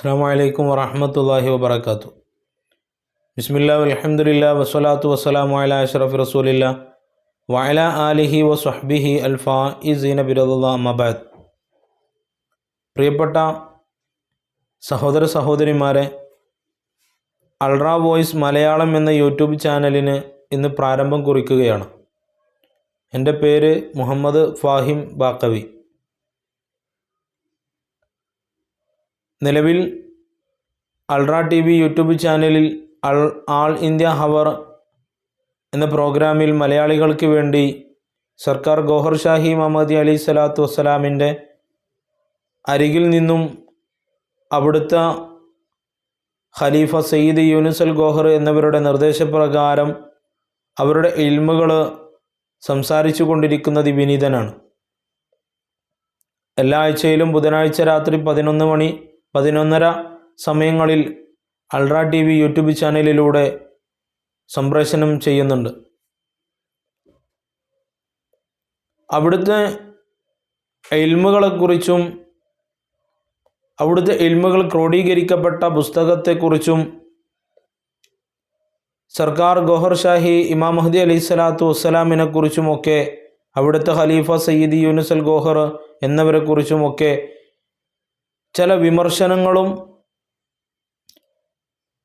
അസ്സാം വലൈക്കും വറഹമത്തല്ലാഹി വബർക്കാത്തു ബിസ്മില്ലാ അലഹമുല്ല വസ്സലാത്തു വസ്സലാം വയല അഷറഫ് റസൂലില്ല വയല ആലിഹി വസ്ഹബിഹി അൽഫാ ഇസീന ബിറദുല്ലാ മബാദ് പ്രിയപ്പെട്ട സഹോദര സഹോദരിമാരെ അൾട്രാ വോയിസ് മലയാളം എന്ന യൂട്യൂബ് ചാനലിന് ഇന്ന് പ്രാരംഭം കുറിക്കുകയാണ്. എന്റെ പേര് മുഹമ്മദ് ഫാഹിം ബാക്കവി. നിലവിൽ അൾട്രാ ടി വി യൂട്യൂബ് ചാനലിൽ അൾ ആൾ ഇന്ത്യ ഹവർ എന്ന പ്രോഗ്രാമിൽ മലയാളികൾക്ക് വേണ്ടി സർക്കാർ ഗോഹർ ഷാഹി മുഹമ്മദ് അലി സ്വലാത്തു വസ്സലാമിന്റെ അരികിൽ നിന്നും അവിടുത്തെ ഖലീഫ സയ്യിദ് യൂനുസൽ ഗോഹർ എന്നിവരുടെ നിർദ്ദേശപ്രകാരം അവരുടെ ഇൽമുകൾ സംസാരിച്ചു കൊണ്ടിരിക്കുന്നത് വിനീതനാണ്. എല്ലാ ആഴ്ചയിലും ബുധനാഴ്ച രാത്രി പതിനൊന്ന് മണി പതിനൊന്നര സമയങ്ങളിൽ അൾട്ര ടി വി യൂട്യൂബ് ചാനലിലൂടെ സംപ്രേഷണം ചെയ്യുന്നുണ്ട്. അവിടുത്തെ ഇൽമുകളെക്കുറിച്ചും അവിടുത്തെ ഇൽമുകൾ ക്രോഡീകരിക്കപ്പെട്ട പുസ്തകത്തെക്കുറിച്ചും സർക്കാർ ഗോഹർ ഷാഹി ഇമാം മഹദി അലൈഹി സ്വലാത്തു വസ്സലാമിനെക്കുറിച്ചുമൊക്കെ അവിടുത്തെ ഖലീഫ സയ്യിദ് യൂനുസൽ ഗോഹർ എന്നിവരെക്കുറിച്ചുമൊക്കെ ചില വിമർശനങ്ങളും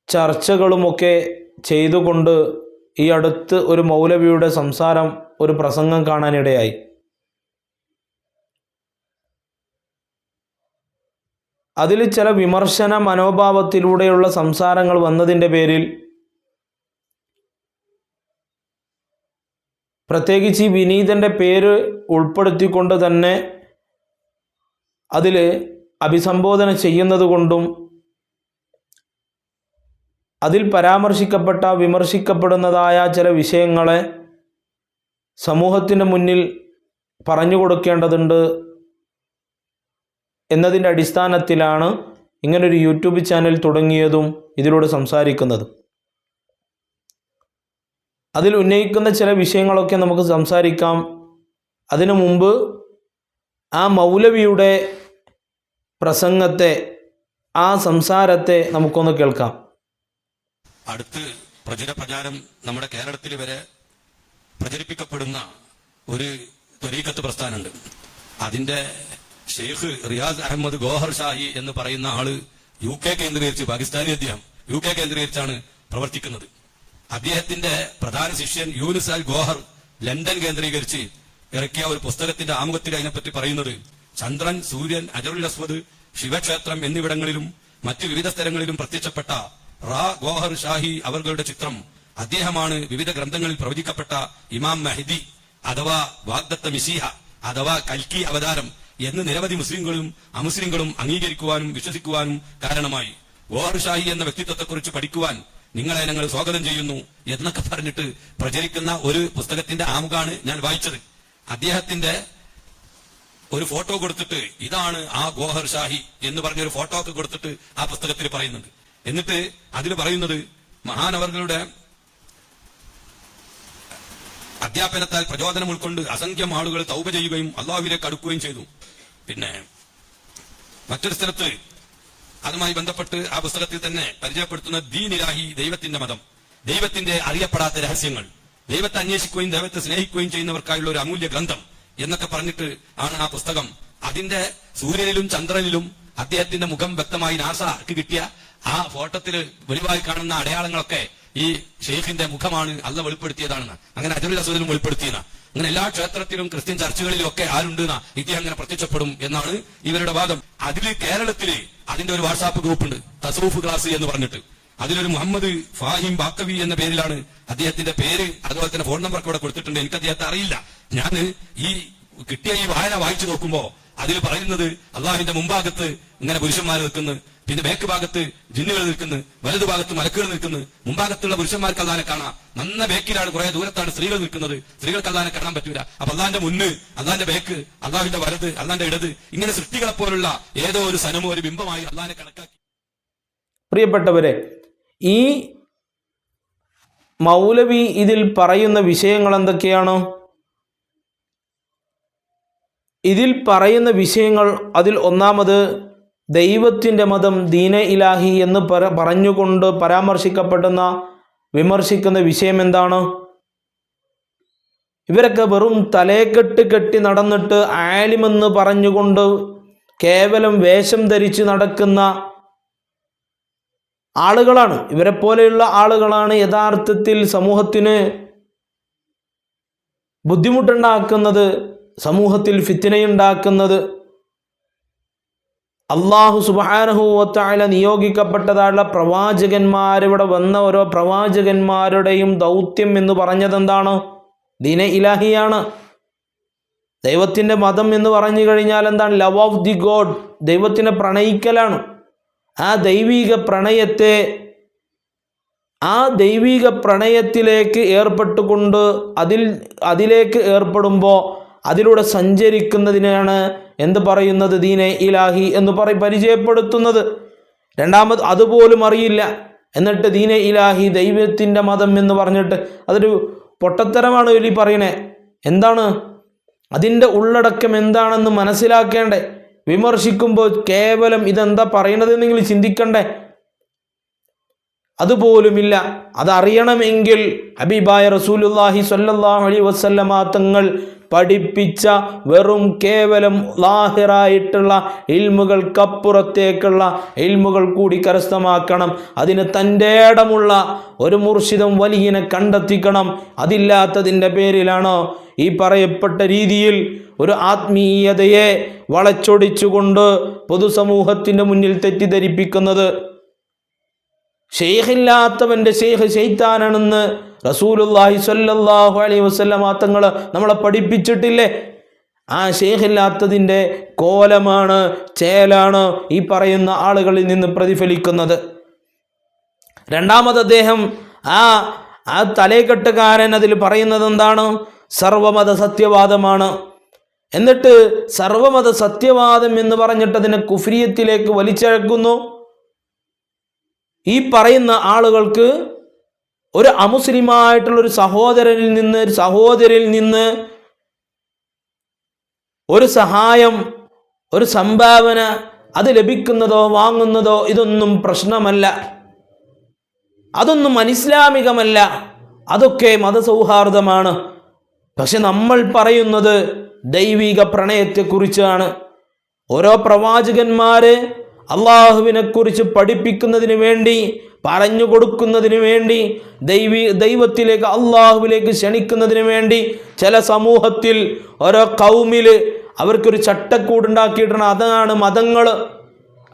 ചർച്ചകളുമൊക്കെ ചെയ്തുകൊണ്ട് ഈ അടുത്ത് ഒരു മൗലവിയുടെ സംസാരം ഒരു പ്രസംഗം കാണാനിടയായി. അതിൽ ചില വിമർശന മനോഭാവത്തിലൂടെയുള്ള സംസാരങ്ങൾ വന്നതിന്റെ പേരിൽ പ്രത്യേകിച്ച് ഈ വിനീതന്റെ പേര് ഉൾപ്പെടുത്തിക്കൊണ്ട് തന്നെ അതിൽ അഭിസംബോധന ചെയ്യുന്നതുകൊണ്ടും അതിൽ പരാമർശിക്കപ്പെട്ട വിമർശിക്കപ്പെടുന്നതായ ചില വിഷയങ്ങളെ സമൂഹത്തിന് മുന്നിൽ പറഞ്ഞു കൊടുക്കേണ്ടതുണ്ട് എന്നതിന്റെ അടിസ്ഥാനത്തിലാണ് ഇങ്ങനൊരു യൂട്യൂബ് ചാനൽ തുടങ്ങിയതും ഇതിലൂടെ സംസാരിക്കുന്നതും. അതിൽ ഉന്നയിക്കുന്ന ചില വിഷയങ്ങളൊക്കെ നമുക്ക് സംസാരിക്കാം. അതിനു മുമ്പ് ആ മൗലവിയുടെ പ്രസംഗത്തെ ആ സംസാരത്തെ നമുക്കൊന്ന് കേൾക്കാം. അടുത്ത് പ്രചര പ്രചാരം നമ്മുടെ കേരളത്തിൽ വരെ പ്രചരിപ്പിക്കപ്പെടുന്ന ഒരു ത്വരീക്കത്ത് പ്രസ്ഥാനമുണ്ട്. അതിന്റെ ഷെയ്ഖ് റിയാസ് അഹമ്മദ് ഗോഹർ ഷാഹി എന്ന് പറയുന്ന ആൾ യു കെ കേന്ദ്രീകരിച്ച് പാകിസ്ഥാനി അദ്ദേഹം യു കെ കേന്ദ്രീകരിച്ചാണ് പ്രവർത്തിക്കുന്നത്. അദ്ദേഹത്തിന്റെ പ്രധാന ശിഷ്യൻ യൂനുസ് അൽ ഗോഹർ ലണ്ടൻ കേന്ദ്രീകരിച്ച് ഇറക്കിയ ഒരു പുസ്തകത്തിന്റെ ആമുഖത്തിൽ അതിനെപ്പറ്റി പറയുന്നത് ചന്ദ്രൻ സൂര്യൻ അജറുൽ അസ്വദ് ശിവക്ഷേത്രം എന്നിവിടങ്ങളിലും മറ്റു വിവിധ സ്ഥലങ്ങളിലും പ്രത്യക്ഷപ്പെട്ട റാ ഗോഹർ ഷാഹി അവരുടെ ചിത്രം അദ്ദേഹമാണ് വിവിധ ഗ്രന്ഥങ്ങളിൽ പ്രവചിക്കപ്പെട്ട ഇമാം മെഹദി അഥവാ വാഗ്ദത്ത മിസിഹ അഥവാ കൽക്കി അവതാരം എന്ന് നിരവധി മുസ്ലിങ്ങളും അമുസ്ലിങ്ങളും അംഗീകരിക്കുവാനും വിശ്വസിക്കുവാനും കാരണമായി. ഗോഹർ ഷാഹി എന്ന വ്യക്തിത്വത്തെക്കുറിച്ച് പഠിക്കുവാൻ നിങ്ങളെ ഞങ്ങൾ സ്വാഗതം ചെയ്യുന്നു എന്നൊക്കെ പറഞ്ഞിട്ട് പ്രചരിക്കുന്ന ഒരു പുസ്തകത്തിന്റെ ആമുഖാണ് ഞാൻ വായിച്ചത്. അദ്ദേഹത്തിന്റെ ഒരു ഫോട്ടോ കൊടുത്തിട്ട് ഇതാണ് ആ ഗോഹർ ഷാഹി എന്ന് പറഞ്ഞ ഒരു ഫോട്ടോ ഒക്കെ കൊടുത്തിട്ട് ആ പുസ്തകത്തിൽ പറയുന്നുണ്ട്. എന്നിട്ട് അതിൽ പറയുന്നത് മഹാനവർകളുടെ അധ്യാപനത്താൽ പ്രചോദനം ഉൾക്കൊണ്ട് അസംഖ്യം ആളുകൾ തൗപ ചെയ്യുകയും അള്ളാഹുവിലേക്ക് അടുക്കുകയും ചെയ്തു. പിന്നെ മറ്റൊരു സ്ഥലത്ത് അതുമായി ബന്ധപ്പെട്ട് ആ പുസ്തകത്തിൽ തന്നെ പരിചയപ്പെടുത്തുന്ന ദീനിരാഹി ദൈവത്തിന്റെ മതം. ദൈവത്തിന്റെ അറിയപ്പെടാത്ത രഹസ്യങ്ങൾ. ദൈവത്തെ അന്വേഷിക്കുകയും ദൈവത്തെ സ്നേഹിക്കുകയും ചെയ്യുന്നവർക്കായുള്ള ഒരു അമൂല്യ ഗ്രന്ഥം. എന്നൊക്കെ പറഞ്ഞിട്ട് ആണ് ആ പുസ്തകം. അതിന്റെ സൂര്യനിലും ചന്ദ്രനിലും അദ്ദേഹത്തിന്റെ മുഖം വ്യക്തമായി നാസക്ക് കിട്ടിയ ആ ഫോട്ടത്തിൽ വെളിവായി കാണുന്ന അടയാളങ്ങളൊക്കെ ഈ ഷെയ്ഖിന്റെ മുഖമാണ് അല്ല വെളിപ്പെടുത്തിയതാണെന്ന്. അങ്ങനെ അജറുൽ അസദിലും വെളിപ്പെടുത്തിയെന്ന. അങ്ങനെ എല്ലാ ക്ഷേത്രത്തിലും ക്രിസ്ത്യൻ ചർച്ചുകളിലും ഒക്കെ ആരുണ്ടെന്ന ഇദ്ദേഹം അങ്ങനെ പ്രത്യക്ഷപ്പെടും എന്നാണ് ഇവരുടെ വാദം. അതിൽ കേരളത്തിൽ അതിന്റെ ഒരു വാട്സാപ്പ് ഗ്രൂപ്പ് ഉണ്ട് തസൂഫ് ക്ലാസ് എന്ന് പറഞ്ഞിട്ട്. അതിലൊരു മുഹമ്മദ് ഫാഹിം ബാക്കവി എന്ന പേരിലാണ് അദ്ദേഹത്തിന്റെ പേര് അതുപോലെ തന്നെ ഫോൺ നമ്പർ ഒക്കെ ഇവിടെ കൊടുത്തിട്ടുണ്ട്. എനിക്ക് അദ്ദേഹത്തെ അറിയില്ല. ഞാൻ ഈ കിട്ടിയ ഈ വായന വായിച്ചു നോക്കുമ്പോ അതിൽ പറയുന്നത് അള്ളാഹിന്റെ മുമ്പാകത്ത് ഇങ്ങനെ പുരുഷന്മാർ നിൽക്കുന്നു പിന്നെ ബേക്ക് ഭാഗത്ത് ജിന്നുകൾ നിൽക്കുന്നു വലതു ഭാഗത്ത് മലക്കുകൾ നിൽക്കുന്നു. മുമ്പാകത്തുള്ള പുരുഷന്മാർക്ക് അള്ളാനെ കാണാം. നന്ന ബേക്കിലാണ് കുറെ ദൂരത്താണ് സ്ത്രീകൾ നിൽക്കുന്നത്. സ്ത്രീകൾക്ക് അള്ളാനെ കാണാൻ പറ്റൂല. അപ്പൊ അള്ളാന്റെ മുന്ന് അള്ളാന്റെ ബേക്ക് അള്ളാഹിന്റെ വലത് അള്ളാന്റെ ഇടത് ഇങ്ങനെ സൃഷ്ടികളെ പോലുള്ള ഏതോ ഒരു സനമോ ഒരു ബിംബമായി അള്ളാനെ കണക്കാക്കി. പ്രിയപ്പെട്ടവരെ ഈ മൗലവി ഇതിൽ പറയുന്ന വിഷയങ്ങൾ എന്തൊക്കെയാണ്? ഇതിൽ പറയുന്ന വിഷയങ്ങൾ അതിൽ ഒന്നാമത് ദൈവത്തിന്റെ മതം ദീന ഇലാഹി എന്ന് പറ പറഞ്ഞുകൊണ്ട് പരാമർശിക്കപ്പെടുന്ന വിമർശിക്കുന്ന വിഷയം എന്താണ്? ഇവരൊക്കെ വെറും തലേക്കെട്ട് കെട്ടി നടന്നിട്ട് ആലിമെന്ന് പറഞ്ഞുകൊണ്ട് കേവലം വേഷം ധരിച്ച് നടക്കുന്ന ആളുകളാണ്. ഇവരെ പോലെയുള്ള ആളുകളാണ് യഥാർത്ഥത്തിൽ സമൂഹത്തിന് ബുദ്ധിമുട്ടുണ്ടാക്കുന്നത്. സമൂഹത്തിൽ ഫിത്തിനയുണ്ടാക്കുന്നത് അള്ളാഹു സുബാനഹുവത്തായ നിയോഗിക്കപ്പെട്ടതായുള്ള പ്രവാചകന്മാരിവിടെ വന്ന ഓരോ പ്രവാചകന്മാരുടെയും ദൗത്യം എന്ന് പറഞ്ഞത് എന്താണ് ദീന ഇലാഹിയാണ്. ദൈവത്തിന്റെ മതം എന്ന് പറഞ്ഞു കഴിഞ്ഞാൽ എന്താണ്? ലവ് ഓഫ് ദി ഗോഡ് ദൈവത്തിനെ പ്രണയിക്കലാണ്. ആ ദൈവീക പ്രണയത്തെ ആ ദൈവീക പ്രണയത്തിലേക്ക് ഏർപ്പെട്ടുകൊണ്ട് അതിൽ അതിലേക്ക് ഏർപ്പെടുമ്പോൾ അതിലൂടെ സഞ്ചരിക്കുന്നതിനാണ് എന്ത് പറയുന്നത് ദീനെ ഇലാഹി എന്ന് പറ പരിചയപ്പെടുത്തുന്നത്. രണ്ടാമത് അതുപോലും അറിയില്ല. എന്നിട്ട് ദീനെ ഇലാഹി ദൈവത്തിന്റെ മതം എന്ന് പറഞ്ഞിട്ട് അതൊരു പൊട്ടത്തരമാണ് ഇലി പറയണേ. എന്താണ്? അതിന്റെ ഉള്ളടക്കം എന്താണെന്ന് മനസ്സിലാക്കേണ്ടേ. വിമർശിക്കുമ്പോൾ കേവലം ഇതെന്താ പറയണത് നിങ്ങൾ ചിന്തിക്കണ്ടേ. അതുപോലുമില്ല. അതറിയണമെങ്കിൽ അബിബായ റസൂലുല്ലാഹി സ്വല്ലല്ലാഹു അലൈഹി വസല്ലമ തങ്ങൾ പഠിപ്പിച്ച വെറും കേവലം ലാഹിറായിട്ടുള്ള ഇൽമുകൾക്കപ്പുറത്തേക്കുള്ള ഇൽമുകൾ കൂടി കരസ്ഥമാക്കണം. അതിന് തന്റെ ഇടമുള്ള ഒരു മുർഷിദം വലിയനെ കണ്ടെത്തിക്കണം. അതില്ലാത്തതിന്റെ പേരിലാണോ? ഈ പറയപ്പെട്ട രീതിയിൽ ഒരു ആത്മീയതയെ വളച്ചൊടിച്ചുകൊണ്ട് പൊതുസമൂഹത്തിന്റെ മുന്നിൽ തെറ്റിദ്ധരിപ്പിക്കുന്നത്. ഷെയ്ഖില്ലാത്തവന്റെ ഷെയ്ഖ് ഷെയ്ത്താനാണെന്ന് റസൂലുല്ലാഹി സ്വല്ലല്ലാഹു അലൈഹി വസല്ലമ തങ്ങൾ നമ്മളെ പഠിപ്പിച്ചിട്ടില്ലേ? ആ ഷെയ്ഖില്ലാത്തതിന്റെ കോലമാണ് ചേലാണ് ഈ പറയുന്ന ആളുകളിൽ നിന്ന് പ്രതിഫലിക്കുന്നത്. രണ്ടാമത് അദ്ദേഹം ആ ആ തലേക്കെട്ടുകാരൻ അതിൽ പറയുന്നത് എന്താണ്? സർവമത സത്യവാദമാണ്. എന്നിട്ട് സർവമത സത്യവാദം എന്ന് പറഞ്ഞിട്ട് അതിനെ കുഫ്രിയത്തിലേക്ക് വലിച്ചഴക്കുന്നു. ഈ പറയുന്ന ആളുകൾക്ക് ഒരു അമുസ്ലിമായിട്ടുള്ള ഒരു സഹോദരനിൽ നിന്ന് ഒരു സഹോദരിൽ നിന്ന് ഒരു സഹായം ഒരു സംഭാവന അത് ലഭിക്കുന്നതോ വാങ്ങുന്നതോ ഇതൊന്നും പ്രശ്നമല്ല. അതൊന്നും അനിസ്ലാമികമല്ല. അതൊക്കെ മതസൗഹാർദ്ദമാണ്. പക്ഷെ നമ്മൾ പറയുന്നത് ദൈവിക പ്രണയത്തെക്കുറിച്ചാണ്. ഓരോ പ്രവാചകന്മാര് അള്ളാഹുവിനെ കുറിച്ച് പഠിപ്പിക്കുന്നതിന് വേണ്ടി പറഞ്ഞു കൊടുക്കുന്നതിന് വേണ്ടി ദൈവി ദൈവത്തിലേക്ക് അള്ളാഹുവിലേക്ക് ക്ഷണിക്കുന്നതിന് വേണ്ടി ചില സമൂഹത്തിൽ ഓരോ കൗമിൽ അവർക്കൊരു ചട്ടക്കൂടുണ്ടാക്കിയിട്ടാണ് അതാണ് മതങ്ങൾ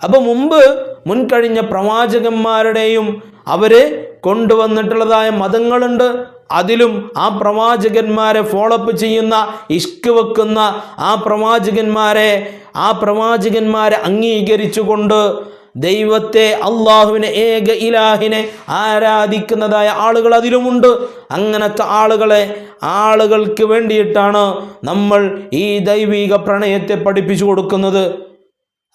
അപ്പോൾ മുമ്പ് മുൻകഴിഞ്ഞ പ്രവാചകന്മാരുടെയും അവർ കൊണ്ടുവന്നിട്ടുള്ളതായ മതങ്ങളുണ്ട്. അതിലും ആ പ്രവാചകന്മാരെ ഫോളോപ്പ് ചെയ്യുന്ന ഇഷ്ക് വെക്കുന്ന ആ പ്രവാചകന്മാരെ ആ പ്രവാചകന്മാരെ അംഗീകരിച്ചുകൊണ്ട് ദൈവത്തെ അള്ളാഹുവിനെ ഏക ഇലാഹിനെ ആരാധിക്കുന്നതായ ആളുകൾ അതിലുമുണ്ട്. അങ്ങനത്തെ ആളുകളെ ആളുകൾക്ക് വേണ്ടിയിട്ടാണ് നമ്മൾ ഈ ദൈവിക പ്രണയത്തെ പഠിപ്പിച്ചു കൊടുക്കുന്നത്.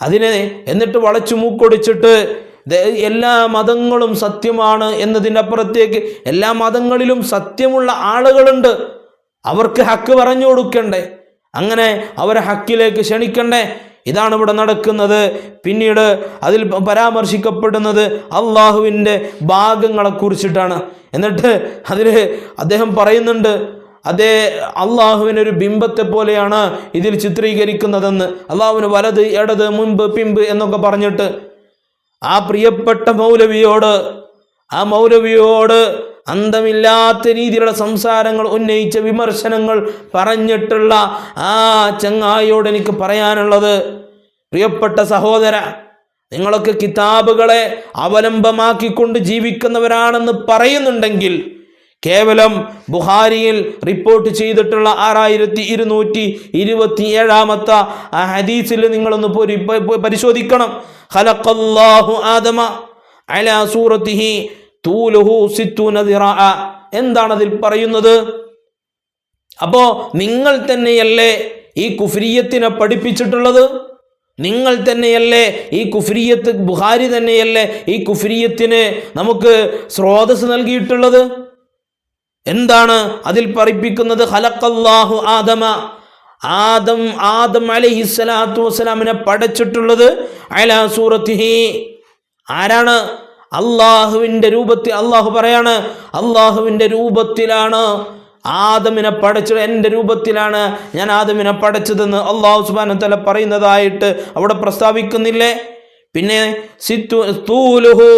അതിനെ എന്നിട്ട് വളച്ചു മൂക്കൊടിച്ചിട്ട് എല്ലാ മതങ്ങളും സത്യമാണ് എന്നതിന്റെ അപ്പുറത്തേക്ക് എല്ലാ മതങ്ങളിലും സത്യമുള്ള ആളുകളുണ്ട്. അവർക്ക് ഹക്ക് പറഞ്ഞു കൊടുക്കണ്ടേ. അങ്ങനെ അവരെ ഹക്കിലേക്ക് ക്ഷണിക്കണ്ടേ. ഇതാണ് ഇവിടെ നടക്കുന്നത്. പിന്നീട് അതിൽ പരാമർശിക്കപ്പെടുന്നത് അള്ളാഹുവിന്റെ ഭാഗങ്ങളെ കുറിച്ചിട്ടാണ്. എന്നിട്ട് അതിൽ അദ്ദേഹം പറയുന്നുണ്ട് അതേ അള്ളാഹുവിനൊരു ബിംബത്തെ പോലെയാണ് ഇതിൽ ചിത്രീകരിക്കുന്നതെന്ന്. അള്ളാഹുവിന് വലത് ഇടത് മുൻപ് പിമ്പ് എന്നൊക്കെ പറഞ്ഞിട്ട് ആ പ്രിയപ്പെട്ട മൗലവിയോട് ആ മൗലവിയോട് അന്തമില്ലാത്ത രീതിയിലുള്ള സംസാരങ്ങൾ ഉന്നയിച്ച വിമർശനങ്ങൾ പറഞ്ഞിട്ടുള്ള ആ ചങ്ങായിയോട് എനിക്ക് പറയാനുള്ളത് പ്രിയപ്പെട്ട സഹോദര നിങ്ങളൊക്കെ കിതാബുകളെ അവലംബമാക്കിക്കൊണ്ട് ജീവിക്കുന്നവരാണെന്ന് പറയുന്നുണ്ടെങ്കിൽ കേവലം ബുഹാരിയിൽ റിപ്പോർട്ട് ചെയ്തിട്ടുള്ള ആറായിരത്തി ഇരുന്നൂറ്റി ഇരുപത്തി ഏഴാമത്തെ ഹദീസിൽ നിങ്ങളൊന്ന് പരിശോധിക്കണം. ഹലഖല്ലാഹു ആദമ അലാ സൂറത്തിഹി തൂലുഹു സിത്തൂന എന്താണ് അതിൽ പറയുന്നത്? അപ്പോ നിങ്ങൾ തന്നെയല്ലേ ഈ കുഫ്രിയത്തിനെ പഠിപ്പിച്ചിട്ടുള്ളത്? നിങ്ങൾ തന്നെയല്ലേ ഈ കുഫ്രിയത്ത് ബുഹാരി തന്നെയല്ലേ ഈ കുഫ്രിയത്തിന് നമുക്ക് സ്രോതസ് നൽകിയിട്ടുള്ളത്? എന്താണ് അതിൽ പറിപ്പിക്കുന്നത് ഹലക്കല്ലാഹു ആദമ. ആദം ആദം അലഹി സ്വലാത്തു വസ്സലാമിനെ പടച്ചിട്ടുള്ളത് അലാ സൂറത്തിഹി. ആരാണ്? അള്ളാഹുവിന്റെ രൂപത്തിൽ അള്ളാഹു പറയാണ് അള്ളാഹുവിന്റെ രൂപത്തിലാണ് ആദമിനെ പടച്ചത്. എന്റെ രൂപത്തിലാണ് ഞാൻ ആദമിനെ പടച്ചതെന്ന് അള്ളാഹു സുബാന തല പറയുന്നതായിട്ട് അവിടെ പ്രസ്താവിക്കുന്നില്ലേ? പിന്നെ സിത്തു തൂലുഹു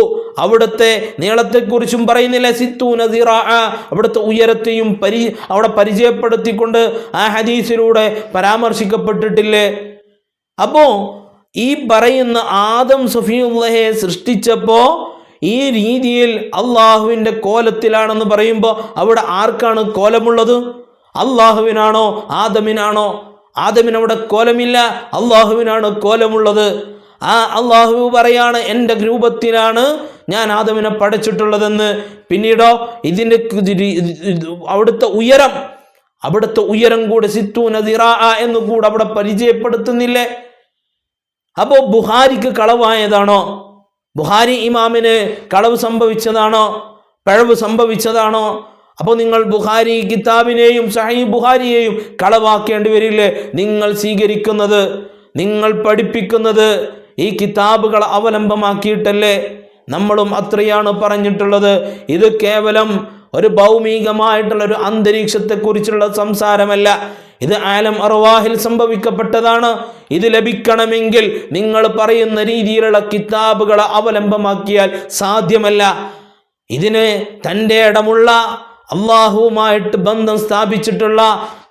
അവിടുത്തെ നീളത്തെക്കുറിച്ചും പറയുന്നില്ല? സിത്തു നസീറ അവിടുത്തെ ഉയരത്തെയും പരി അവിടെ പരിചയപ്പെടുത്തിക്കൊണ്ട് ആ ഹദീസിലൂടെ പരാമർശിക്കപ്പെട്ടിട്ടില്ലേ? അപ്പോൾ ഈ പറയുന്ന ആദം സഫിയുള്ളഹയെ സൃഷ്ടിച്ചപ്പോൾ ഈ രീതിയിൽ അള്ളാഹുവിന്റെ കോലത്തിലാണെന്ന് പറയുമ്പോൾ അവിടെ ആർക്കാണ് കോലമുള്ളത്? അള്ളാഹുവിനാണോ ആദമിനാണോ? ആദമിനവിടെ കോലമില്ല അള്ളാഹുവിനാണ് കോലമുള്ളത്. ആ അള്ളാഹു പറയാണ് എന്റെ രൂപത്തിലാണ് ഞാൻ ആദമിനെ പഠിച്ചിട്ടുള്ളതെന്ന് പിന്നീടോ ഇതിന്റെ അവിടുത്തെ ഉയരം അവിടുത്തെ ഉയരം കൂടെ സിത്തു നദിറ എന്ന് കൂടെ അവിടെ പരിചയപ്പെടുത്തുന്നില്ലേ? അപ്പോൾ ബുഹാരിക്ക് കളവായതാണോ? ബുഹാരി ഇമാമിന് കളവ് സംഭവിച്ചതാണോ? പിഴവ് സംഭവിച്ചതാണോ? അപ്പോൾ നിങ്ങൾ ബുഹാരി കിതാബിനെയും സഹി ബുഹാരിയെയും കളവാക്കേണ്ടി വരില്ലേ? നിങ്ങൾ സ്വീകരിക്കുന്നത് നിങ്ങൾ പഠിപ്പിക്കുന്നത് ഈ കിതാബുകൾ അവലംബമാക്കിയിട്ടല്ലേ നമ്മളും അത്രയാണ് പറഞ്ഞിട്ടുള്ളത്? ഇത് കേവലം ഒരു ഭൗമികമായിട്ടുള്ള ഒരു അന്തരീക്ഷത്തെക്കുറിച്ചുള്ള സംസാരമല്ല. ഇത് ആലം അർവാഹിൽ സംഭവിക്കപ്പെട്ടതാണ്. ഇത് ലഭിക്കണമെങ്കിൽ നിങ്ങൾ പറയുന്ന രീതിയിലുള്ള കിതാബുകളെ അവലംബമാക്കിയാൽ സാധ്യമല്ല. ഇതിന് തന്റെ ഇടമുള്ള അള്ളാഹുവുമായിട്ട് ബന്ധം സ്ഥാപിച്ചിട്ടുള്ള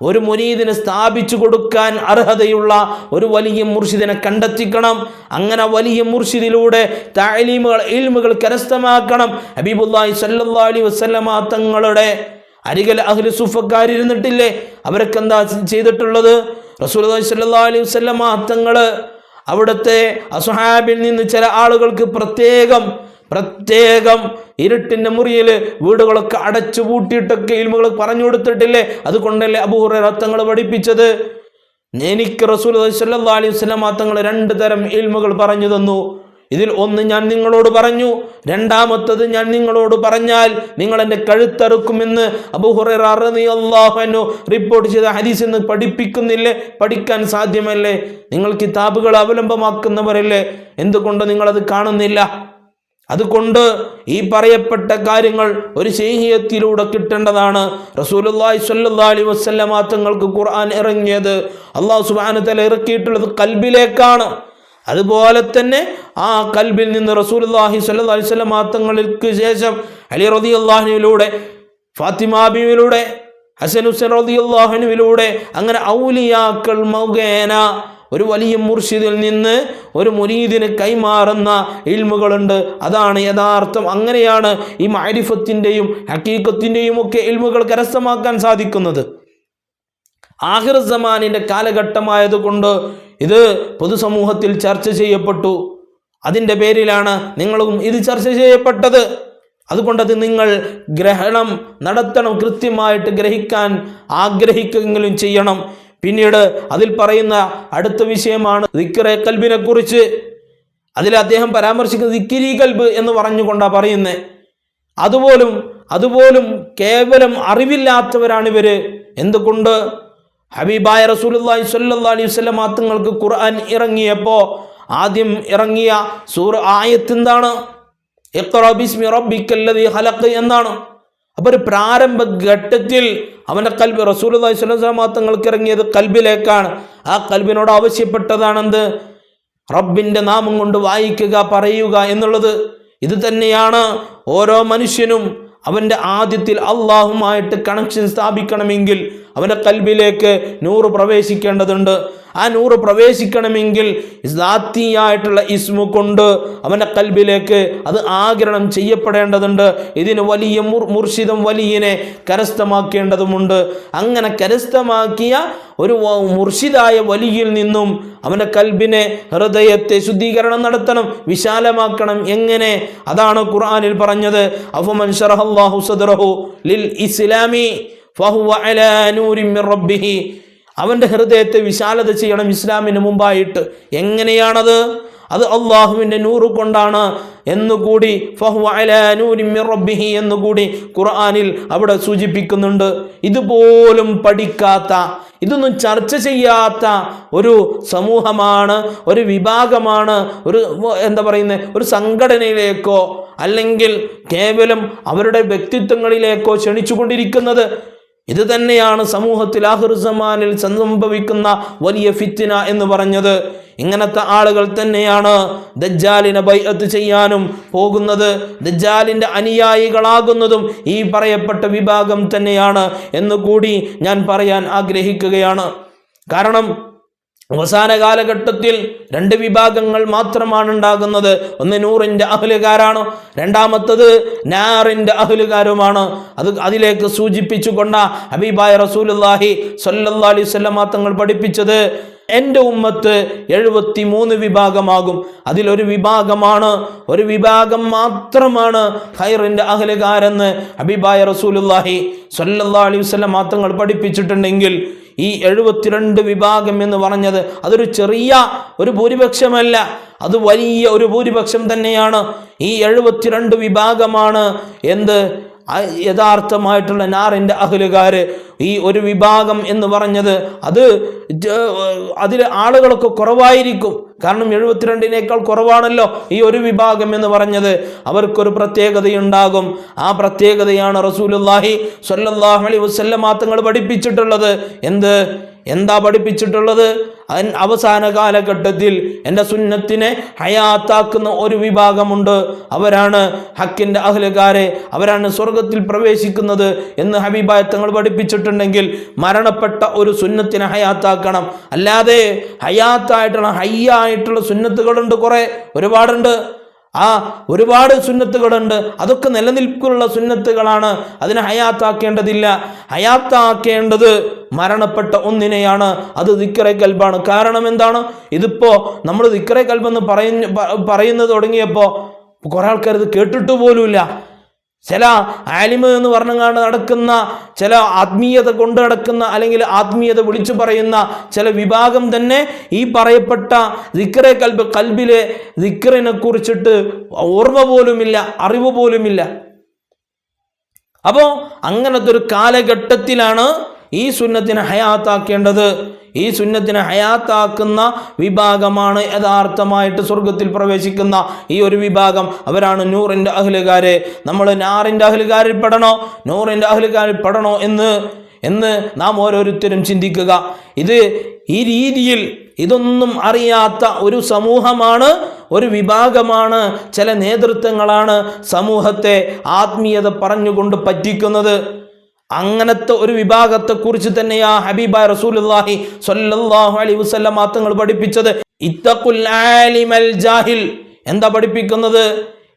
ഒരു മുനീദിനെ സ്ഥാപിച്ചു കൊടുക്കാൻ അർഹതയുള്ള ഒരു വലിയ മുർഷിദിനെ കണ്ടെത്തിക്കണം. അങ്ങനെ വലിയ മുർഷിദിലൂടെ താലീമുകൾ ഇൽമുകൾ കരസ്ഥമാക്കണം. ഹബീബുല്ലാഹി സല്ലല്ലാഹു അലൈഹി വസല്ലമ തങ്ങളുടെ അരികൽ അഹ്ലു സുഫക്കാരിരുന്നിട്ടില്ലേ അവരൊക്കെ എന്താ ചെയ്തിട്ടുള്ളത്? റസൂലുള്ളാഹി സ്വല്ലല്ലാഹു അലൈഹി വസല്ലമ തങ്ങൾ അവിടുത്തെ അസുഹാബിൽ നിന്ന് ചില ആളുകൾക്ക് പ്രത്യേകം പ്രത്യേകം ഇരുട്ടിന്റെ മുറിയിൽ വീടുകളൊക്കെ അടച്ചു പൂട്ടിയിട്ടൊക്കെ ഇൽമുകൾ പറഞ്ഞു കൊടുത്തിട്ടില്ലേ? അതുകൊണ്ടല്ലേ അബൂഹുറ തങ്ങൾ പഠിപ്പിച്ചത്? എനിക്ക് റസൂൽ അലൈഹി വസ്ലാം തങ്ങൾ രണ്ട് തരം ഇൽമുകൾ പറഞ്ഞു തന്നു. ഇതിൽ ഒന്ന് ഞാൻ നിങ്ങളോട് പറഞ്ഞു രണ്ടാമത്തത് ഞാൻ നിങ്ങളോട് പറഞ്ഞാൽ നിങ്ങൾ എന്റെ കഴുത്തറുക്കുമെന്ന് അബുഹുറു റിപ്പോർട്ട് ചെയ്ത ഹദീസ് എന്ന് പഠിപ്പിക്കുന്നില്ലേ? പഠിക്കാൻ സാധ്യമല്ലേ? നിങ്ങൾ കിതാബുകൾ അവലംബമാക്കുന്നവരല്ലേ? എന്തുകൊണ്ട് നിങ്ങളത് കാണുന്നില്ല? അതുകൊണ്ട് ഈ പറയപ്പെട്ട കാര്യങ്ങൾ ഒരു ശേഹിയത്തിലൂടെ കിട്ടേണ്ടതാണ്. റസൂലുള്ളാഹി സ്വല്ലല്ലാഹി അലൈഹി വസല്ലമ തങ്ങൾക്ക് ഖുർആൻ ഇറങ്ങിയത് അള്ളാഹു സുബാനത്തല ഇറക്കിയിട്ടുള്ളത് കൽബിലേക്കാണ്. അതുപോലെ തന്നെ ആ കൽബിൽ നിന്ന് റസൂലുള്ളാഹി സ്വല്ലല്ലാഹി അലൈഹി വസല്ലമ തങ്ങൾക്ക് ശേഷം അലി റതി റളിയല്ലാഹുവിലൂടെ ഫാത്തിമാബിയിലൂടെ ഹസൻ ഹുസൈൻ റളിയല്ലാഹുവിലൂടെ അങ്ങനെ ഔലിയാക്കൾ മുഖേന ഒരു വലിയ മുർഷിദിൽ നിന്ന് ഒരു മുരീദിന് കൈമാറുന്ന ഇൽമുകളുണ്ട്. അതാണ് യഥാർത്ഥം. അങ്ങനെയാണ് ഈ മാരിഫത്തിന്റെയും ഹക്കീക്കത്തിന്റെയും ഒക്കെ ഇൽമുകൾ കരസ്ഥമാക്കാൻ സാധിക്കുന്നത്. ആഹിർ സമാനിന്റെ കാലഘട്ടമായതുകൊണ്ട് ഇത് പൊതുസമൂഹത്തിൽ ചർച്ച ചെയ്യപ്പെട്ടു. അതിന്റെ പേരിലാണ് നിങ്ങളും ഇത് ചർച്ച ചെയ്യപ്പെട്ടത്. അതുകൊണ്ടത് നിങ്ങൾ ഗ്രഹണം നടത്തണം കൃത്യമായിട്ട് ഗ്രഹിക്കാൻ ആഗ്രഹിക്കെങ്കിലും ചെയ്യണം. പിന്നീട് അതിൽ പറയുന്ന അടുത്ത വിഷയമാണ് ദിക്കറെ കൽബിനെ കുറിച്ച്. അതിൽ അദ്ദേഹം പരാമർശിക്കുന്നത് ദിക്കിരി കൽബ് എന്ന് പറഞ്ഞുകൊണ്ടാണ് പറയുന്നത് അതുപോലും അതുപോലും കേവലം അറിവില്ലാത്തവരാണ് ഇവർ എന്തുകൊണ്ട്? ഹബീബായ റസൂലുള്ളാഹി സ്വല്ലല്ലാഹി അലൈഹി വസല്ലം തങ്ങൾക്ക് ഖുർആൻ ഇറങ്ങിയപ്പോൾ ആദ്യം ഇറങ്ങിയ സൂർ ആയത്ത് എന്താണ്? എന്നാണ്. അപ്പോൾ ഒരു പ്രാരംഭ ഘട്ടത്തിൽ അവന്റെ കൽബ് റസൂൽ തങ്ങൾക്ക് ഇറങ്ങിയത് കൽബിലേക്കാണ്. ആ കൽബിനോട് ആവശ്യപ്പെട്ടതാണെന്ത്? റബ്ബിന്റെ നാമം കൊണ്ട് വായിക്കുക പറയുക എന്നുള്ളത്. ഇത് തന്നെയാണ് ഓരോ മനുഷ്യനും അവന്റെ ആദ്യത്തിൽ അള്ളാഹുമായിട്ട് കണക്ഷൻ സ്ഥാപിക്കണമെങ്കിൽ അവന്റെ കൽബിലേക്ക് നൂറ് പ്രവേശിക്കേണ്ടതുണ്ട്. ആ നൂറ് പ്രവേശിക്കണമെങ്കിൽ ദാത്തിയായിട്ടുള്ള ഇസ്മു കൊണ്ട് അവന്റെ കൽബിലേക്ക് അത് ആകിരണം ചെയ്യപ്പെടേണ്ടതുണ്ട്. ഇതിന് വലിയ മുർ മുർഷിദം വലിയനെ കരസ്ഥമാക്കേണ്ടതുമുണ്ട്. അങ്ങനെ കരസ്ഥമാക്കിയ ഒരു മുർഷിദായ വലിയിൽ നിന്നും അവന്റെ കൽബിനെ ഹൃദയത്തെ ശുദ്ധീകരണം നടത്തണം വിശാലമാക്കണം എങ്ങനെ? അതാണ് ഖുർആനിൽ പറഞ്ഞത് അഫമൻ ലിൽ ഇസ്ലാമി ഫഹുവ അലാ നൂരിൻ മിർ റബ്ബിഹി. അവന്റെ ഹൃദയത്തെ വിശാലത ചെയ്യണം ഇസ്ലാമിന് മുമ്പായിട്ട്. എങ്ങനെയാണത്? അത് അള്ളാഹുവിന്റെ നൂറ് കൊണ്ടാണ്. എന്നുകൂടി ഫഹു അലാ നൂരിൻ മിർ റബ്ബിഹി എന്നുകൂടി ഖുർആാനിൽ അവിടെ സൂചിപ്പിക്കുന്നുണ്ട്. ഇതുപോലും പഠിക്കാത്ത ഇതൊന്നും ചർച്ച ചെയ്യാത്ത ഒരു സമൂഹമാണ് ഒരു വിഭാഗമാണ് ഒരു എന്താ പറയുന്നത് ഒരു സംഘടനയിലേക്കോ അല്ലെങ്കിൽ കേവലം അവരുടെ വ്യക്തിത്വങ്ങളിലേക്കോ ക്ഷണിച്ചുകൊണ്ടിരിക്കുന്നത് ഇത് തന്നെയാണ് സമൂഹത്തിൽ ആഹുർസമാനിൽ സംഭവിക്കുന്ന വലിയ ഫിത്തിന എന്ന് പറഞ്ഞത്. ഇങ്ങനത്തെ ആളുകൾ തന്നെയാണ് ദജ്ജാലിനെ ബൈഅത്ത് ചെയ്യാനും പോകുന്നത്. ദജ്ജാലിന്റെ അനുയായികളാകുന്നതും ഈ പറയപ്പെട്ട വിഭാഗം തന്നെയാണ് എന്ന് കൂടി ഞാൻ പറയാൻ ആഗ്രഹിക്കുകയാണ്. കാരണം അവസാന കാലഘട്ടത്തിൽ രണ്ട് വിഭാഗങ്ങൾ മാത്രമാണ് ഉണ്ടാകുന്നത് ഒന്ന് നൂറിന്റെ അഹലുകാരാണ് രണ്ടാമത്തത് നാറിന്റെ അഹലുകാരുമാണ്. അത് അതിലേക്ക് സൂചിപ്പിച്ചുകൊണ്ട ഹബീബായ റസൂലുല്ലാഹി സല്ലല്ലാഹി അലൈഹി തങ്ങൾ പഠിപ്പിച്ചത് എന്റെ ഉമ്മത്ത് എഴുപത്തി മൂന്ന് വിഭാഗമാകും. അതിലൊരു വിഭാഗമാണ് ഒരു വിഭാഗം മാത്രമാണ് ഹൈറിന്റെ അഹലുകാരെന്ന് ഹബീബായ റസൂലുല്ലാഹി സല്ലല്ലാഹി അലൈഹി വസല്ലം തങ്ങൾ പഠിപ്പിച്ചിട്ടുണ്ടെങ്കിൽ ഈ എഴുപത്തിരണ്ട് വിഭാഗം എന്ന് പറഞ്ഞത് അതൊരു ചെറിയ ഒരു ഭൂരിപക്ഷമല്ല. അത് വലിയ ഒരു ഭൂരിപക്ഷം തന്നെയാണ്. ഈ എഴുപത്തിരണ്ട് വിഭാഗമാണ്. എന്ത്? യഥാർത്ഥമായിട്ടുള്ള നാറിന്റെ അഹലുകാർ ഈ ഒരു വിഭാഗം എന്ന് പറഞ്ഞത് അത് അതിൽ ആളുകളൊക്കെ കുറവായിരിക്കും. കാരണം എഴുപത്തിരണ്ടിനേക്കാൾ കുറവാണല്ലോ ഈ ഒരു വിഭാഗം എന്ന് പറഞ്ഞത്. അവർക്കൊരു പ്രത്യേകതയുണ്ടാകും. ആ പ്രത്യേകതയാണ് റസൂലുല്ലാഹി സ്വല്ലല്ലാഹു അലൈഹി വസല്ലമ തങ്ങൾ പഠിപ്പിച്ചിട്ടുള്ളത്. എന്ത്? എന്താ പഠിപ്പിച്ചിട്ടുള്ളത്? അവസാന കാലഘട്ടത്തിൽ എന്റെ സുന്നത്തിനെ ഹയാത്താക്കുന്ന ഒരു വിഭാഗമുണ്ട്. അവരാണ് ഹക്കിന്റെ അഹ്ലുകാരെ. അവരാണ് സ്വർഗത്തിൽ പ്രവേശിക്കുന്നത് എന്ന് ഹബീബായ തങ്ങൾ പഠിപ്പിച്ചിട്ടുണ്ടെങ്കിൽ മരണപ്പെട്ട ഒരു സുന്നത്തിനെ ഹയാത്താക്കണം. അല്ലാതെ ഹയാത്തായിട്ടുള്ള ഹയ്യായിട്ടുള്ള സുന്നത്തുകളുണ്ട് കുറേ. ഒരുപാടുണ്ട്. ആ ഒരുപാട് സുന്നത്തുകളുണ്ട്. അതൊക്കെ നിലനിൽപ്പുള്ള സുന്നത്തുകളാണ്. അതിനെ ഹയാത്താക്കേണ്ടതില്ല. ഹയാത്താക്കേണ്ടത് മരണപ്പെട്ട ഒന്നിനെയാണ്. അത് ദിക്കറെ കൽബാണ്. കാരണം എന്താണ്? ഇതിപ്പോൾ നമ്മൾ ദിക്കറെ കൽബെന്ന് പറയുന്ന പറയുന്നത് തുടങ്ങിയപ്പോ കുറേ ആൾക്കാർ ഇത് കേട്ടിട്ട് പോലുമില്ല. ചില ആലിമ് എന്ന് പറഞ്ഞങ്ങാണ്ട് നടക്കുന്ന ചില ആത്മീയത കൊണ്ട് നടക്കുന്ന അല്ലെങ്കിൽ ആത്മീയത വിളിച്ചു പറയുന്ന ചില വിഭാഗം തന്നെ ഈ പറയപ്പെട്ട ദിക്കറെ കൽബ് കൽബിലെ ദിക്കറിനെ കുറിച്ചിട്ട് ഓർമ്മ പോലുമില്ല അറിവ് പോലുമില്ല. അപ്പോ അങ്ങനത്തെ ഒരു കാലഘട്ടത്തിലാണ് ഈ സുന്നത്തിനെ ഹയാത്താക്കേണ്ടത്. ഈ സുന്നത്തിനെ ഹയാത്താക്കുന്ന വിഭാഗമാണ് യഥാർത്ഥമായിട്ട് സ്വർഗത്തിൽ പ്രവേശിക്കുന്ന ഈ ഒരു വിഭാഗം. അവരാണ് നൂറിന്റെ അഹലുകാരെ. നമ്മൾ നാറിന്റെ അഹലുകാരിൽ പെടണോ? നൂറിന്റെ അഹലുകാരിൽ പെടണോ എന്ന്? എന്ന് നാം ഓരോരുത്തരും ചിന്തിക്കുക. ഇത് ഈ രീതിയിൽ ഇതൊന്നും അറിയാത്ത ഒരു സമൂഹമാണ് ഒരു വിഭാഗമാണ് ചില നേതൃത്വങ്ങളാണ് സമൂഹത്തെ ആത്മീയത പറഞ്ഞുകൊണ്ട് പറ്റിക്കുന്നത്. അങ്ങനത്തെ ഒരു വിഭാഗത്തെ വിഭാഗത്തെക്കുറിച്ച് തന്നെയാ ഹബീബായ റസൂലുള്ളാഹി സ്വല്ലല്ലാഹു അലൈഹി വസല്ലം തങ്ങൾ പഠിപ്പിച്ചത്. ഇത്തഖുൽ ആലിമൽ ജാഹിൽ. എന്താ പഠിപ്പിക്കുന്നത്?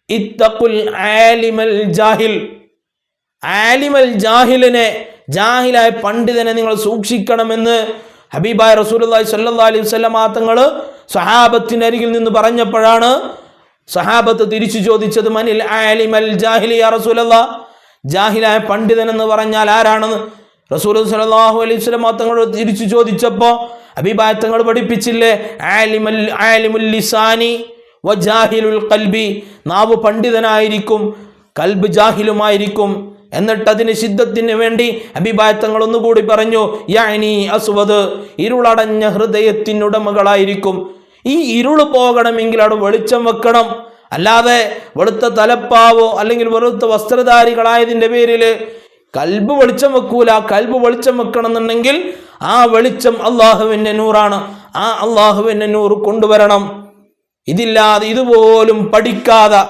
ഇത്തഖുൽ ആലിമൽ ജാഹിൽ. ആലിമൽ ജാഹിലിനെ ജാഹിലായ പണ്ഡിതനെ നിങ്ങൾ സൂക്ഷിക്കണമെന്ന് ഹബീബായ റസൂലുള്ളാഹി സ്വല്ലല്ലാഹു അലൈഹി വസല്ലം തങ്ങൾ സഹാബത്തിന്റെ അരികിൽ നിന്ന് പറഞ്ഞപ്പോഴാണ് സഹാബത്ത് തിരിച്ചു ചോദിച്ചത് മനിൽ ആലിമൽ ജാഹിലി റസൂലല്ലാ ജാഹിലായ പണ്ഡിതൻ എന്ന് പറഞ്ഞാൽ ആരാണെന്ന്? റസൂൽ സലാഹു അലൈഹി തങ്ങളോട് തിരിച്ചു ചോദിച്ചപ്പോൾ തങ്ങൾ പഠിപ്പിച്ചില്ലേ? ആലിമൽ ലിസാനി വ ജാഹിലുൽ കൽബി നാവ് പണ്ഡിതനായിരിക്കും കൽബ് ജാഹിലുമായിരിക്കും. എന്നിട്ട് അതിന് സിദ്ധത്തിന് വേണ്ടി അഭിപായത്തങ്ങൾ ഒന്നുകൂടി പറഞ്ഞു യാനി അസ്വദ് ഇരുളടഞ്ഞ ഹൃദയത്തിനുടമകളായിരിക്കും. ഈ ഇരുൾ പോകണമെങ്കിൽ അവിടെ വെളിച്ചം വെക്കണം. അല്ലാതെ വെളുത്ത തലപ്പാവോ അല്ലെങ്കിൽ വെളുത്ത വസ്ത്രധാരികളായതിന്റെ പേരിൽ കൽബ് വെളിച്ചം വെക്കൂല. കൽബ് വെളിച്ചം വെക്കണം എന്നുണ്ടെങ്കിൽ ആ വെളിച്ചം അള്ളാഹുവിന്റെ നൂറാണ്. ആ അള്ളാഹുവിന്റെ നൂറ് കൊണ്ടുവരണം. ഇതില്ലാതെ ഇതുപോലും പഠിക്കാതെ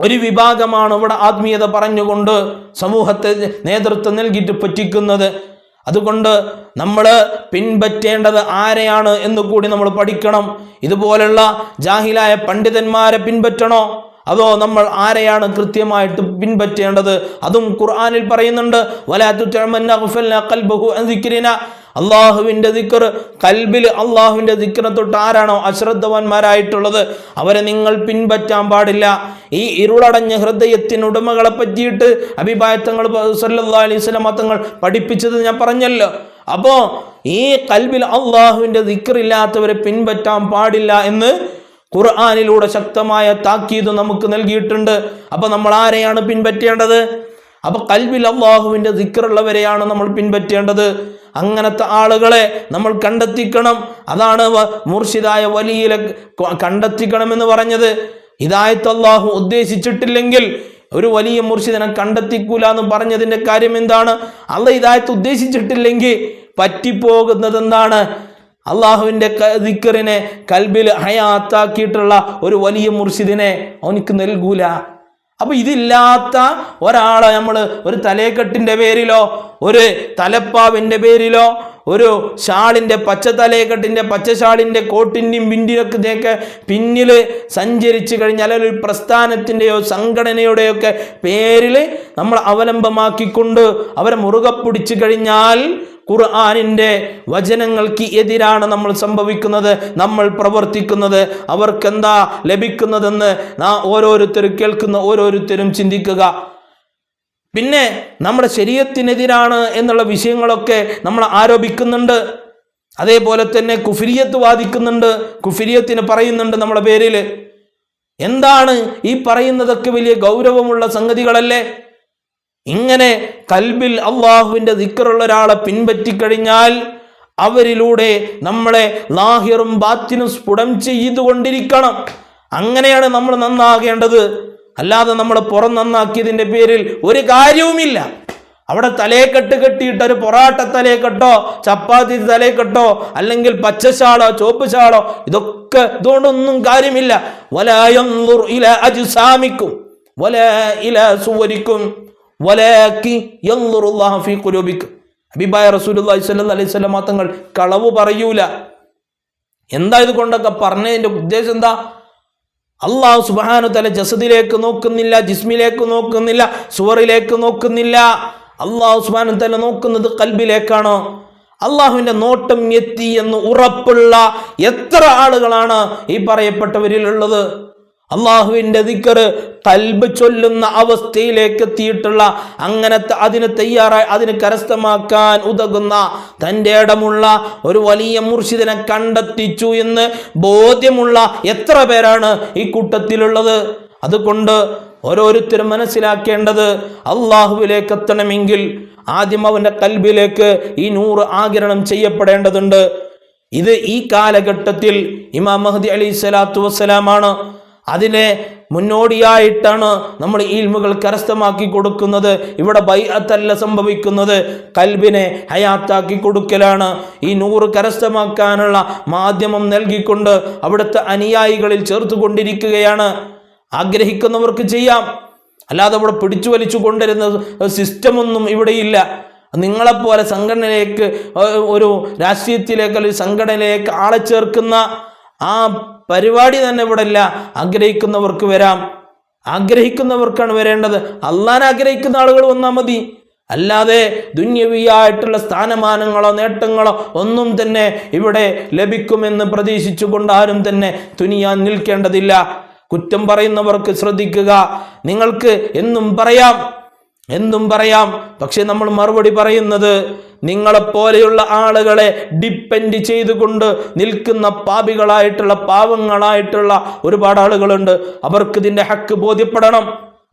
ഒരു വിഭാഗമാണ് ഇവിടെ ആത്മീയത പറഞ്ഞുകൊണ്ട് സമൂഹത്തെ നേതൃത്വം നൽകിയിട്ട് പറ്റിക്കുന്നത്. അതുകൊണ്ട് നമ്മൾ പിൻപറ്റേണ്ടത് ആരെയാണ് എന്ന് കൂടി നമ്മൾ പഠിക്കണം. ഇതുപോലുള്ള ജാഹിലായ പണ്ഡിതന്മാരെ പിൻപറ്റണോ? അതോ നമ്മൾ ആരെയാണ് കൃത്യമായിട്ട് പിൻപറ്റേണ്ടത്? അതും ഖുർആാനിൽ പറയുന്നുണ്ട് വലാത്തുന അള്ളാഹുവിന്റെ ദിക്കർ കൽബിൽ അള്ളാഹുവിന്റെ ദിക്കറിനെ തൊട്ട് ആരാണോ അശ്രദ്ധവാന്മാരായിട്ടുള്ളത് അവരെ നിങ്ങൾ പിൻപറ്റാൻ പാടില്ല. ഈ ഇരുളടഞ്ഞ ഹൃദയത്തിനുടമകളെ പറ്റിയിട്ട് അഭിപ്രായത്തങ്ങൾ സല്ലാ അലൈഹി തങ്ങൾ പഠിപ്പിച്ചത് ഞാൻ പറഞ്ഞല്ലോ. അപ്പോൾ ഈ കൽബിൽ അള്ളാഹുവിന്റെ ദിക്കറില്ലാത്തവരെ പിൻപറ്റാൻ പാടില്ല എന്ന് ഖുർആാനിലൂടെ ശക്തമായ താക്കീത് നമുക്ക് നൽകിയിട്ടുണ്ട്. അപ്പോൾ നമ്മൾ ആരെയാണ് പിൻപറ്റേണ്ടത്? അപ്പൊ കൽവിൽ അള്ളാഹുവിന്റെ ദിക്കറുള്ളവരെയാണ് നമ്മൾ പിൻപറ്റേണ്ടത്. അങ്ങനത്തെ ആളുകളെ നമ്മൾ കണ്ടെത്തിക്കണം. അതാണ് മുർഷിദായ വലിയ കണ്ടെത്തിക്കണമെന്ന് പറഞ്ഞത്. ഇതായത്ത് അള്ളാഹു ഉദ്ദേശിച്ചിട്ടില്ലെങ്കിൽ ഒരു വലിയ മുർഷിദിനെ കണ്ടെത്തിക്കൂല എന്ന് പറഞ്ഞതിന്റെ കാര്യം എന്താണ്? അല്ല ഇതായത്ത് ഉദ്ദേശിച്ചിട്ടില്ലെങ്കിൽ പറ്റിപ്പോകുന്നത് എന്താണ് അള്ളാഹുവിന്റെ ദിക്കറിനെ കൽബിൽ ഹയാത്താക്കിയിട്ടുള്ള ഒരു വലിയ മുർഷിദിനെ അവനക്ക് നൽകൂല. അപ്പൊ ഇതില്ലാത്ത ഒരാളെ നമ്മൾ ഒരു തലേക്കെട്ടിന്റെ പേരിലോ ഒരു തലപ്പാവിന്റെ പേരിലോ ഒരു ഷാളിന്റെ പച്ച തലേക്കെട്ടിന്റെ പച്ച ഷാളിന്റെ കോട്ടിന്റെയും പിന്നിലൊക്കെ പിന്നിൽ സഞ്ചരിച്ചു കഴിഞ്ഞാൽ അല്ലെങ്കിൽ ഒരു പ്രസ്ഥാനത്തിന്റെയോ സംഘടനയുടെയോ ഒക്കെ പേരിൽ നമ്മൾ അവലംബമാക്കിക്കൊണ്ട് അവരെ മുറുകെ പിടിച്ചു കഴിഞ്ഞാൽ ഖുർആാനിന്റെ വചനങ്ങൾക്ക് എതിരാണ് നമ്മൾ സംഭവിക്കുന്നത് നമ്മൾ പ്രവർത്തിക്കുന്നത്. അവർക്കെന്താ ലഭിക്കുന്നതെന്ന് നാ ഓരോരുത്തരും കേൾക്കുന്ന ഓരോരുത്തരും ചിന്തിക്കുക. പിന്നെ നമ്മുടെ ശരീരത്തിനെതിരാണ് എന്നുള്ള വിഷയങ്ങളൊക്കെ നമ്മൾ ആരോപിക്കുന്നുണ്ട്. അതേപോലെ തന്നെ കുഫിരിയത്ത് വാദിക്കുന്നുണ്ട്. കുഫിരിയത്തിന് പറയുന്നുണ്ട് നമ്മുടെ പേരിൽ. എന്താണ് ഈ പറയുന്നതൊക്കെ വലിയ ഗൗരവമുള്ള സംഗതികളല്ലേ? ഇങ്ങനെ കൽബിൽ അള്ളാഹുവിന്റെ ദിക്കറുള്ള ഒരാളെ പിൻപറ്റിക്കഴിഞ്ഞാൽ അവരിലൂടെ നമ്മളെ ലാഹിറും ബാത്തിനും സ്ഫുടം ചെയ്തുകൊണ്ടിരിക്കണം. അങ്ങനെയാണ് നമ്മൾ നന്നാകേണ്ടത്. അല്ലാതെ നമ്മൾ പുറം നന്നാക്കിയതിന്റെ പേരിൽ ഒരു കാര്യവുമില്ല. അവിടെ തലേക്കെട്ട് കെട്ടിയിട്ട് ഒരു പൊറാട്ട തലേക്കെട്ടോ ചപ്പാത്തി തലേക്കെട്ടോ അല്ലെങ്കിൽ പച്ചശാളോ ചോപ്പ് ശാളോ ഇതൊക്കെ ഇതുകൊണ്ടൊന്നും കാര്യമില്ല. വലായന്തുർ ഇല അജുസാമിക്കും. വല ഇല സുവരിക്കും. ഫീ ഹബീബായ റസൂലുള്ളാഹി സ്വല്ലല്ലാഹി അലൈഹി വസല്ലം തങ്ങൾ കളവ് പറയൂല. എന്താ ഇത് കൊണ്ടൊക്കെ പറഞ്ഞതിന്റെ ഉദ്ദേശം എന്താ? അള്ളാഹു സുബാനു തല ജസദിലേക്ക് നോക്കുന്നില്ല ജിസ്മിലേക്ക് നോക്കുന്നില്ല സുവറിലേക്ക് നോക്കുന്നില്ല. അള്ളാഹു സുബാനു തല നോക്കുന്നത് കൽബിലേക്കാണ്? അള്ളാഹുവിന്റെ നോട്ടം എത്തി എന്ന് ഉറപ്പുള്ള എത്ര ആളുകളാണ് ഈ പറയപ്പെട്ടവരിലുള്ളത്? അള്ളാഹുവിന്റെ ദിക്കറ് കൽബ് ചൊല്ലുന്ന അവസ്ഥയിലേക്ക് എത്തിയിട്ടുള്ള അങ്ങനത്തെ അതിന് തയ്യാറായി അതിന് കരസ്ഥമാക്കാൻ ഉതകുന്ന തന്റെ ഇടമുള്ള ഒരു വലിയ മുർഷിദിനെ കണ്ടെത്തിച്ചു എന്ന് ബോധ്യമുള്ള എത്ര പേരാണ് ഈ കൂട്ടത്തിലുള്ളത്? അതുകൊണ്ട് ഓരോരുത്തരും മനസ്സിലാക്കേണ്ടത് അള്ളാഹുവിലേക്ക് എത്തണമെങ്കിൽ ആദ്യം അവന്റെ കൽബിലേക്ക് ഈ നൂറ് ആകിരണം ചെയ്യപ്പെടേണ്ടതുണ്ട്. ഇത് ഈ കാലഘട്ടത്തിൽ ഇമാം മഹദി അലി സ്വലാത്തു വസ്സലാമാണ് അതിനെ മുന്നോടിയായിട്ടാണ് നമ്മൾ ഈ ഇൽമുകൾ കരസ്ഥമാക്കി കൊടുക്കുന്നത്. ഇവിടെ ബൈഅത്തല്ല സംഭവിക്കുന്നത്. കൽബിനെ ഹയാത്താക്കി കൊടുക്കലാണ്. ഈ നൂറ് കരസ്ഥമാക്കാനുള്ള മാധ്യമം നൽകിക്കൊണ്ട് അവിടുത്തെ അനുയായികളിൽ ചേർത്ത് കൊണ്ടിരിക്കുകയാണ് ആഗ്രഹിക്കുന്നവർക്ക് ചെയ്യാം. അല്ലാതെ ഇവിടെ പിടിച്ചു വലിച്ചു കൊണ്ടിരുന്ന സിസ്റ്റമൊന്നും ഇവിടെയില്ല നിങ്ങളെപ്പോലെ സംഘടനയിലേക്ക് ഒരു രാഷ്ട്രീയത്തിലേക്ക് അല്ലെങ്കിൽ സംഘടനയിലേക്ക് ആളെ ചേർക്കുന്ന ആ പരിപാടി തന്നെ ഇവിടെ ഇല്ല ആഗ്രഹിക്കുന്നവർക്ക് വരാം. ആഗ്രഹിക്കുന്നവർക്കാണ് വരേണ്ടത്. അള്ളാൻ ആഗ്രഹിക്കുന്ന ആളുകൾ വന്നാൽ മതി. അല്ലാതെ ദുന്യവിയായിട്ടുള്ള സ്ഥാനമാനങ്ങളോ നേട്ടങ്ങളോ ഒന്നും തന്നെ ഇവിടെ ലഭിക്കുമെന്ന് പ്രതീക്ഷിച്ചുകൊണ്ട് ആരും തന്നെ തുനിയാൻ നിൽക്കേണ്ടതില്ല. കുറ്റം പറയുന്നവർക്ക് ശ്രദ്ധിക്കുക. നിങ്ങൾക്ക് എന്നും പറയാം. എന്നും പറയാം. പക്ഷെ നമ്മൾ മറുപടി പറയുന്നത് നിങ്ങളെപ്പോലെയുള്ള ആളുകളെ ഡിപ്പെൻഡ് ചെയ്തുകൊണ്ട് നിൽക്കുന്ന പാപികളായിട്ടുള്ള പാവങ്ങളായിട്ടുള്ള ഒരുപാട് ആളുകളുണ്ട്. അവർക്ക് ഇതിന്റെ ഹക്ക് ബോധ്യപ്പെടണം.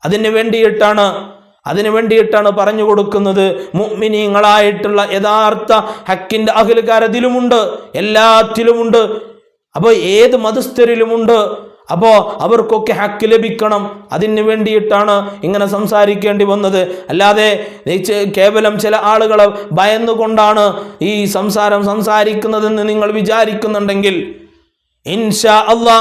അതിന് വേണ്ടിയിട്ടാണ് അതിനു വേണ്ടിയിട്ടാണ് പറഞ്ഞു കൊടുക്കുന്നത്. മുഅ്മിനീങ്ങളായിട്ടുള്ള യഥാർത്ഥ ഹക്കിന്റെ അഖിലുകാരതിലുമുണ്ട് എല്ലാത്തിലുമുണ്ട് അപ്പോൾ ഏത് മതസ്ഥരിലുമുണ്ട്? അപ്പോൾ അവർക്കൊക്കെ ഹക്ക് ലഭിക്കണം. അതിന് വേണ്ടിയിട്ടാണ് ഇങ്ങനെ സംസാരിക്കേണ്ടി വന്നത്. അല്ലാതെ കേവലം ചില ആളുകൾ ഭയന്നുകൊണ്ടാണ് ഈ സംസാരം സംസാരിക്കുന്നതെന്ന് നിങ്ങൾ വിചാരിക്കുന്നുണ്ടെങ്കിൽ ഇൻഷാ അള്ളാ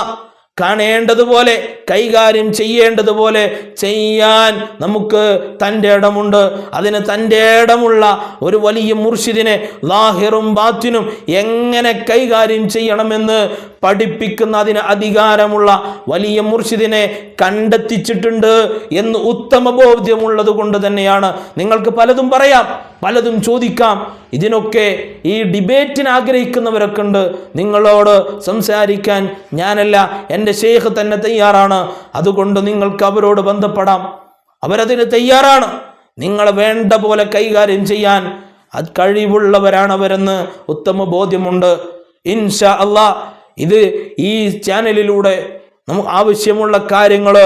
കാണേണ്ടതുപോലെ കൈകാര്യം ചെയ്യേണ്ടതുപോലെ ചെയ്യാൻ നമുക്ക് തന്റെ ഇടമുണ്ട്. അതിന് തന്റെ ഇടമുള്ള ഒരു വലിയ മുർഷിദിനെ ലാഹിറും ബാത്തിനും എങ്ങനെ കൈകാര്യം ചെയ്യണമെന്ന് പഠിപ്പിക്കുന്ന അതിന് അധികാരമുള്ള വലിയ മുർഷിദിനെ കണ്ടെത്തിച്ചിട്ടുണ്ട് എന്ന് ഉത്തമ ബോധ്യമുള്ളത് കൊണ്ട് തന്നെയാണ്. നിങ്ങൾക്ക് പലതും പറയാം പലതും ചോദിക്കാം. ഇതിനൊക്കെ ഈ ഡിബേറ്റിന് ആഗ്രഹിക്കുന്നവരൊക്കെ ഉണ്ട്. നിങ്ങളോട് സംസാരിക്കാൻ ഞാനല്ല എന്റെ ഷെയ്ഖ് തന്നെ തയ്യാറാണ്. അതുകൊണ്ട് നിങ്ങൾക്ക് അവരോട് ബന്ധപ്പെടാം. അവരതിന് തയ്യാറാണ്. നിങ്ങളെ വേണ്ട പോലെ കൈകാര്യം ചെയ്യാൻ അത് കഴിവുള്ളവരാണ് അവരെന്ന് ഉത്തമ ബോധ്യമുണ്ട്. ഇൻഷാ അള്ളാ ഇത് ഈ ചാനലിലൂടെ നമുക്ക് ആവശ്യമുള്ള കാര്യങ്ങൾ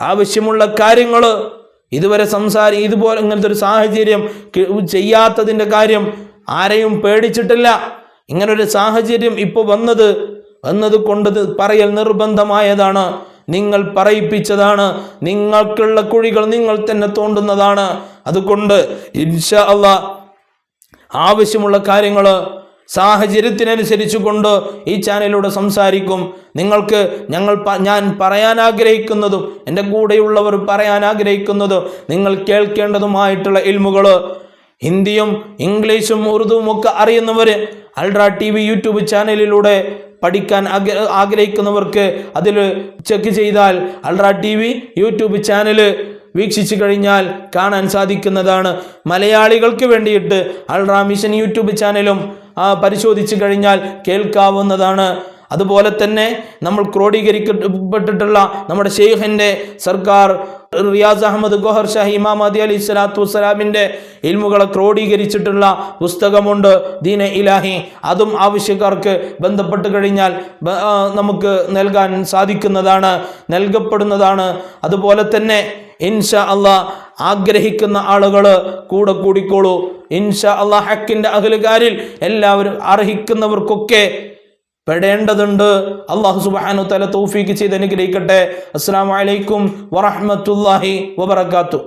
ആവശ്യമുള്ള കാര്യങ്ങൾ ഇതുവരെ സംസാരി ഇതുപോലെ ഇങ്ങനത്തെ ഒരു സാഹചര്യം ചെയ്യാത്തതിന്റെ കാര്യം ആരെയും പേടിച്ചിട്ടില്ല. ഇങ്ങനൊരു സാഹചര്യം ഇപ്പോൾ വന്നത് വന്നത് കൊണ്ട് പറയൽ നിർബന്ധമായതാണ്. നിങ്ങൾ പറയിപ്പിച്ചതാണ്. നിങ്ങൾക്കുള്ള കുഴികൾ നിങ്ങൾ തന്നെ തോണ്ടുന്നതാണ്. അതുകൊണ്ട് ഇൻഷ അള്ളാ ആവശ്യമുള്ള കാര്യങ്ങൾ സാഹചര്യത്തിനനുസരിച്ച് കൊണ്ട് ഈ ചാനലിലൂടെ സംസാരിക്കും. നിങ്ങൾക്ക് ഞങ്ങൾ ഞാൻ പറയാൻ ആഗ്രഹിക്കുന്നതും എന്റെ കൂടെയുള്ളവർ പറയാൻ ആഗ്രഹിക്കുന്നതും നിങ്ങൾ കേൾക്കേണ്ടതുമായിട്ടുള്ള ഇൽമുകൾ ഹിന്ദിയും ഇംഗ്ലീഷും ഉറുദുവും ഒക്കെ അറിയുന്നവർ അൾട്ര ടി വി യൂട്യൂബ് ചാനലിലൂടെ പഠിക്കാൻ ആഗ്രഹിക്കുന്നവർക്ക് അതിൽ ചെക്ക് ചെയ്താൽ ultra T V YouTube channel വീക്ഷിച്ചു കഴിഞ്ഞാൽ കാണാൻ സാധിക്കുന്നതാണ്. മലയാളികൾക്ക് വേണ്ടിയിട്ട് അൾട്ര മിഷൻ യൂട്യൂബ് ചാനലും പരിശോധിച്ചു കഴിഞ്ഞാൽ കേൾക്കാവുന്നതാണ്. അതുപോലെ തന്നെ നമ്മൾ ക്രോഡീകരിക്കപ്പെട്ടിട്ടുള്ള നമ്മുടെ ഷെയ്ഖിന്റെ സർക്കാർ റിയാസ് അഹമ്മദ് ഗോഹർ ഷാഹി ഇമാം അദി അലി സ്വലാത്തു വസ്സലാമിന്റെ ഇൽമുകളെ ക്രോഡീകരിച്ചിട്ടുള്ള പുസ്തകമുണ്ട് ദീന ഇലാഹി. അതും ആവശ്യക്കാർക്ക് ബന്ധപ്പെട്ട് കഴിഞ്ഞാൽ നമുക്ക് നൽകാൻ സാധിക്കുന്നതാണ് നൽകപ്പെടുന്നതാണ്. അതുപോലെ തന്നെ ഇൻഷ അള്ളാ ആഗ്രഹിക്കുന്ന ആളുകൾ കൂടെ കൂടിക്കോളൂ. ഇൻഷാ അള്ളാ ഹക്കിന്റെ അഖിലുകാരിൽ എല്ലാവരും അർഹിക്കുന്നവർക്കൊക്കെ പെടേണ്ടതുണ്ട്. അള്ളാഹു സുബാനു തല തൗഫീക്ക് ചെയ്ത് അനുഗ്രഹിക്കട്ടെ. അസ്സാം വലൈക്കും വറഹമത്തല്ലാഹി വബർക്കാത്തു